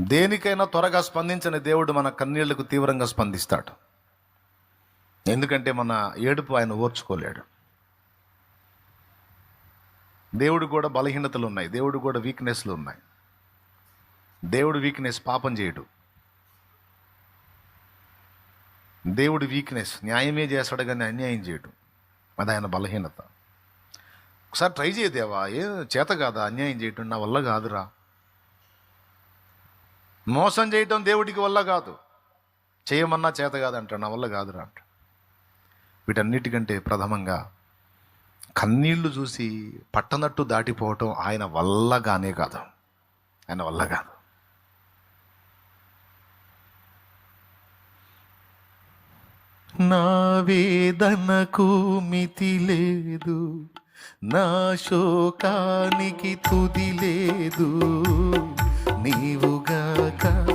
దేనికైనా త్వరగా స్పందించని దేవుడు మన కన్నీళ్ళకు తీవ్రంగా స్పందిస్తాడు. ఎందుకంటే మన ఏడుపు ఆయన ఓర్చుకోలేడు. దేవుడు కూడా బలహీనతలు ఉన్నాయి. దేవుడు కూడా వీక్నెస్లు ఉన్నాయి. దేవుడు వీక్నెస్ పాపం చేయడు. దేవుడు వీక్నెస్ న్యాయమే చేస్తాడు కానీ అన్యాయం చేయడు. అది ఆయన బలహీనత. ఒకసారి ట్రై చేయదేవా ఏ చేత కాదా అన్యాయం చేయటం? నా వల్ల కాదురా. మోసం చేయటం దేవుడికి వల్ల కాదు. చేయమన్నా చేత కాదంట నా వల్ల కాదురా అంట వీటన్నిటికంటే ప్రథమంగా కన్నీళ్ళు చూసి పట్టనట్టు దాటిపోవటం ఆయన వల్లగానే కాదు. ఆయన వల్ల కాదు. నా వేదనకు మితి లేదు నా శోకానికి తుది లేదు. నీవుగా America.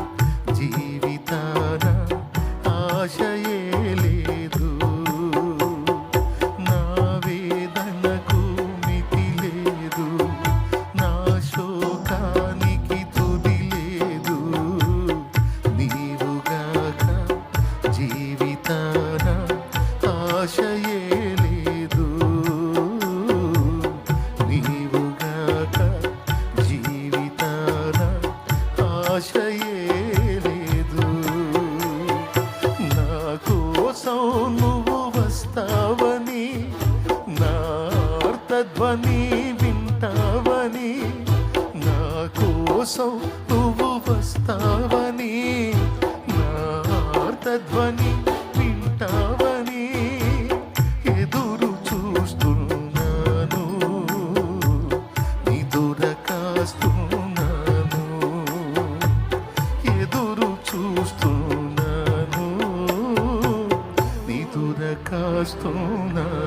అర్థధ్వని వింటావని నా కోసం నువ్వు వస్తావని నా అర్థధ్వని వింటావని ఎదురు చూస్తున్నాను. నిదుర కాస్తున్నాను. ఎదురు చూస్తున్నాను. నిదుర కాస్తున్నాను.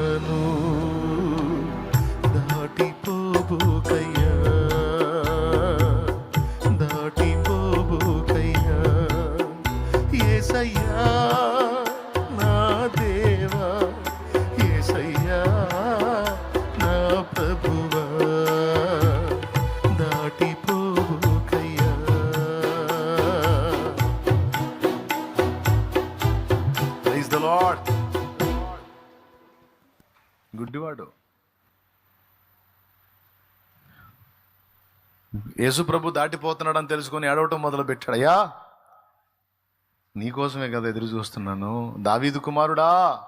యేసు ప్రభు దాటిపోతున్నాడని తెలుసుకొని ఏడవటం మొదలు పెట్టాడు అయ్యా నీకోసమే కదా ఎదురు చూస్తున్నాను. దావీదు కుమారుడా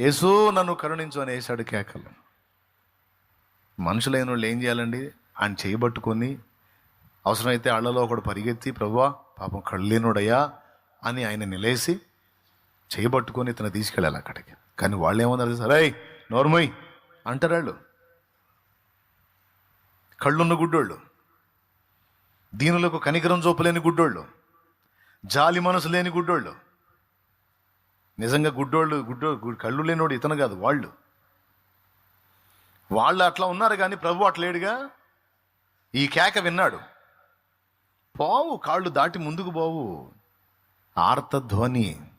యేసు నన్ను కరుణించు అని వేశాడు కేకలు. మనుషులైన వాళ్ళు ఏం చేయాలండి? ఆయన చేయబట్టుకొని అవసరమైతే అళ్ళలో ఒకడు పరిగెత్తి ప్రభువా పాపం కళ్ళేనుడయ్యా అని ఆయన నిలేసి చేయబట్టుకొని ఇతను తీసుకెళ్ళాలి అక్కడికి. కానీ వాళ్ళు ఏమన్నారు సరే నోర్మయ్ అంటారు వాళ్ళు. కళ్ళున్న గుడ్డోళ్ళు. దీనులకు కనికరం చూపలేని గుడ్డోళ్ళు. జాలి మనసు లేని గుడ్డోళ్ళు. నిజంగా గుడ్డోళ్ళు గుడ్డో కళ్ళు లేనోడు ఇతను కాదు వాళ్ళు. వాళ్ళు అట్లా ఉన్నారు కానీ ప్రభు అట్లా లేడుగా? ఈ కేక విన్నాడు. పోవు కాళ్ళు దాటి ముందుకు పోవు. ఆర్తధ్వని.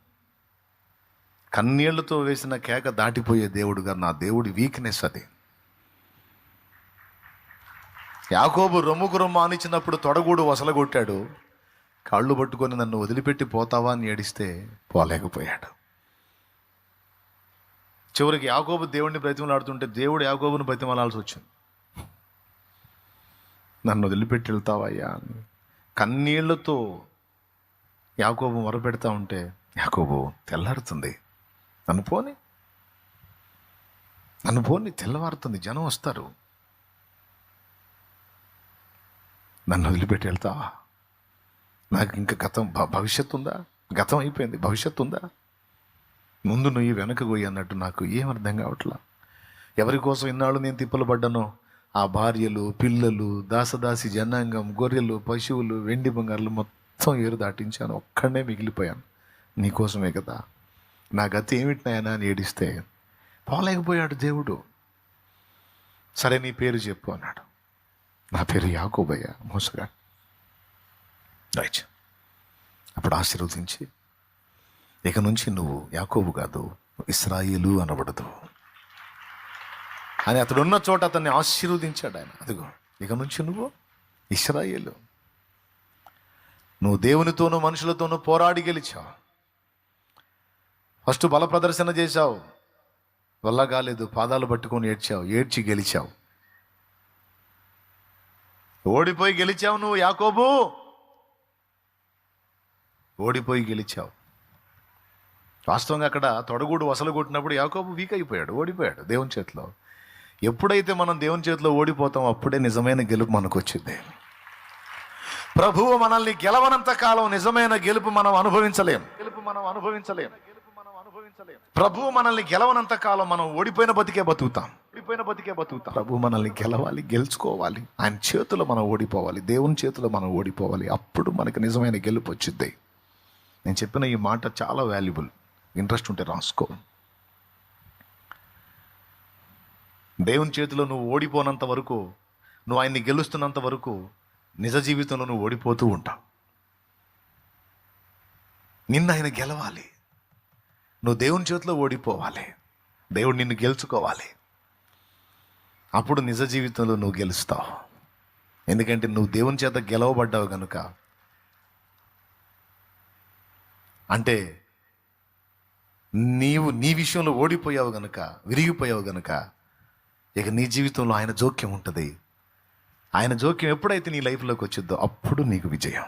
కన్నీళ్ళతో వేసిన కేక దాటిపోయే దేవుడుగా నా దేవుడి వీక్నెస్ అది. యాకోబు రొమ్ముకు రొమ్ము ఆనిచ్చినప్పుడు తొడగూడు వసలగొట్టాడు. కాళ్ళు పట్టుకొని నన్ను వదిలిపెట్టి పోతావా అని ఏడిస్తే పోలేకపోయాడు. చివరికి యాకోబు దేవుడిని బ్రతిమలాడుతుంటే దేవుడు యాకోబును బ్రతిమలాల్సి వచ్చింది. నన్ను వదిలిపెట్టి వెళ్తావయ్యా అని కన్నీళ్ళతో యాకోబు మొరపెడతా ఉంటే యాకోబు తెల్లారుతుంది. నన్ను పోని. నన్ను పోని తెల్లవారుతుంది జనం వస్తారు. నన్ను వదిలిపెట్టి వెళ్తావా? నాకు ఇంకా గతం భవిష్యత్తు ఉందా? గతం అయిపోయింది. భవిష్యత్తు ఉందా? ముందు నువ్వు వెనక పోయి అన్నట్టు నాకు ఏం అర్థం కావట్లా? ఎవరి కోసం ఇన్నాళ్ళు నేను తిప్పలు పడ్డానో? ఆ భార్యలు పిల్లలు దాసదాసి జనాంగం గొర్రెలు పశువులు వెండి బంగారులు మొత్తం ఏరు దాటించాను. ఒక్కడనే మిగిలిపోయాను. నీకోసమే కదా. నా గతి ఏమిటినాయనా అని ఏడిస్తే? పోలేకపోయాడు దేవుడు. సరే నీ పేరు చెప్పు అన్నాడు. నా పేరు యాకోబయ్య మోసగా రైట్. అప్పుడు ఆశీర్వదించి ఇక నుంచి నువ్వు యాకోబు కాదు ఇస్రాయేలు అనబడదు. అని అతడు ఉన్న చోట అతన్ని ఆశీర్వదించాడు ఆయన. అదిగో ఇక నుంచి నువ్వు ఇస్రాయేలు. నువ్వు దేవునితోనూ మనుషులతోనూ పోరాడి గెలిచావు. ఫస్ట్ బల ప్రదర్శన చేశావు. వల్ల కాలేదు పాదాలు పట్టుకొని ఏడ్చావు ఏడ్చి గెలిచావు. ఓడిపోయి గెలిచావు నువ్వు యాకోబు. ఓడిపోయి గెలిచావు. వాస్తవంగా అక్కడ తొడగూడు వసలు కొట్టినప్పుడు యాకోబు వీక్ అయిపోయాడు ఓడిపోయాడు దేవుని చేతిలో. ఎప్పుడైతే మనం దేవుని చేతిలో ఓడిపోతాం అప్పుడే నిజమైన గెలుపు మనకు వచ్చింది ప్రభువు మనల్ని గెలవనంత కాలం నిజమైన గెలుపు మనం అనుభవించలేం. గెలుపు మనం అనుభవించలేం. ప్రభువు మనల్ని గెలవనంత కాలం మనం ఓడిపోయిన బతికే బతుకుతాం. ఓడిపోయిన బతికే బతుకుతాం. ప్రభు మనల్ని గెలవాలి గెలుచుకోవాలి. ఆయన చేతిలో మనం ఓడిపోవాలి దేవుని చేతిలో మనం ఓడిపోవాలి. అప్పుడు మనకి నిజమైన గెలుపు వచ్చింది నేను చెప్పిన ఈ మాట చాలా వాల్యుబుల్ ఇంట్రెస్ట్ ఉంటే రాసుకో. దేవుని చేతిలో నువ్వు ఓడిపోనంత వరకు నువ్వు ఆయన్ని గెలుస్తున్నంత వరకు నిజ జీవితంలో నువ్వు ఓడిపోతూ ఉంటావు. నిన్న ఆయన గెలవాలి. నువ్వు దేవుని చేతిలో ఓడిపోవాలి. దేవుడు నిన్ను గెలుచుకోవాలి. అప్పుడు నిజ జీవితంలో నువ్వు గెలుస్తావు. ఎందుకంటే నువ్వు దేవుని చేత గెలవబడ్డావు కనుక అంటే నీవు నీ విషయంలో ఓడిపోయావు గనుక విరిగిపోయావు గనుక ఇక నీ జీవితంలో ఆయన జోక్యం ఉంటుంది. ఆయన జోక్యం ఎప్పుడైతే నీ లైఫ్లోకి వచ్చిద్దో అప్పుడు నీకు విజయం.